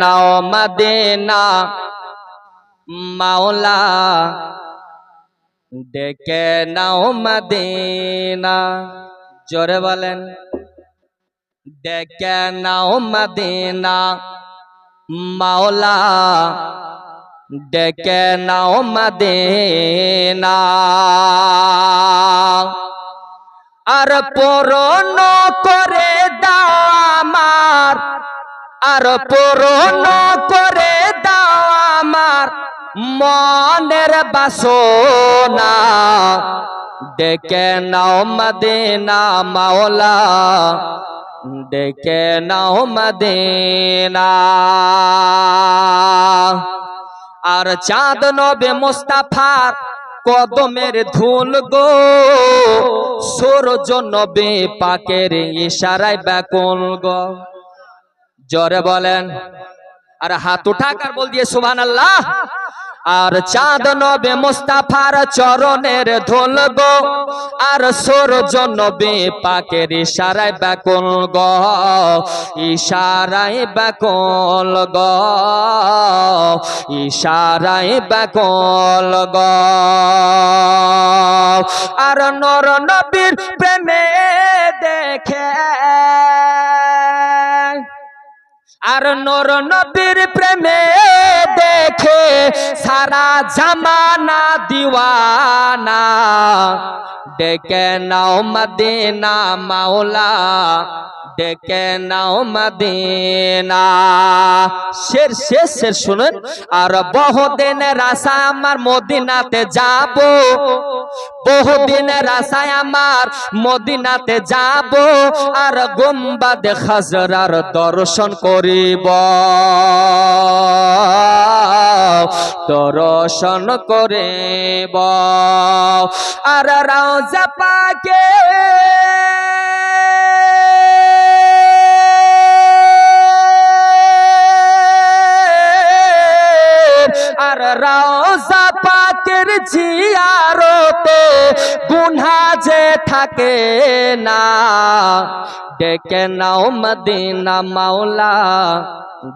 নাও Medina মাওলা ডেকে নাও Medina. জোরে বলেন ডেকে নাও মদিনা মাওলা ডেকে নাও মদিনা। আর পূরণ আর পূরণ করে দাও আমার মনের বাসনা। ডেকে নাও মদিনা মাওলা, ডেকে নাও মদিনা। আর চাঁদ নবে মুস্তাফার কদমের ধুল গো, সূর্য নবে পাকের ইশারায় ব্যাকুল গো। জোরে বলেন, আর হাত উঠাক আর বল দিয়ে সুবহান আল্লাহ আর চাঁদ নবে মুস্তাফার চরণের ধুল গো, আর সূর্য নবে পাকের ইশারায় ব্যাকুল গ, ইশারায় ব্যাকুল গো, ইশারায় ব্যাকুল গ। আর নর নবীর প্রেমে দেখে আর নর নবীর প্রেমে দেখে সারা জামানা দিওয়ানা। ডেকে নাও মদিনা মাওলা, ডেকে নাও মদিনা। শের শেষ শের, শুনুন। আর বহুদিনের আশা আমার মদিনাতে যাব, বহুদিনের আশায় আমার মদিনাতে যাব, আর গুম্বাদে খাজরার দর্শন করিব। দর্শন করিব। আর রাজা পাকে আর রাজা পাকের জিয়ারতে গুনা যে থাকে না। ডেকে নাও মদিনা মাওলা।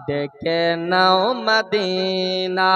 ডেকে নাও মদিনা।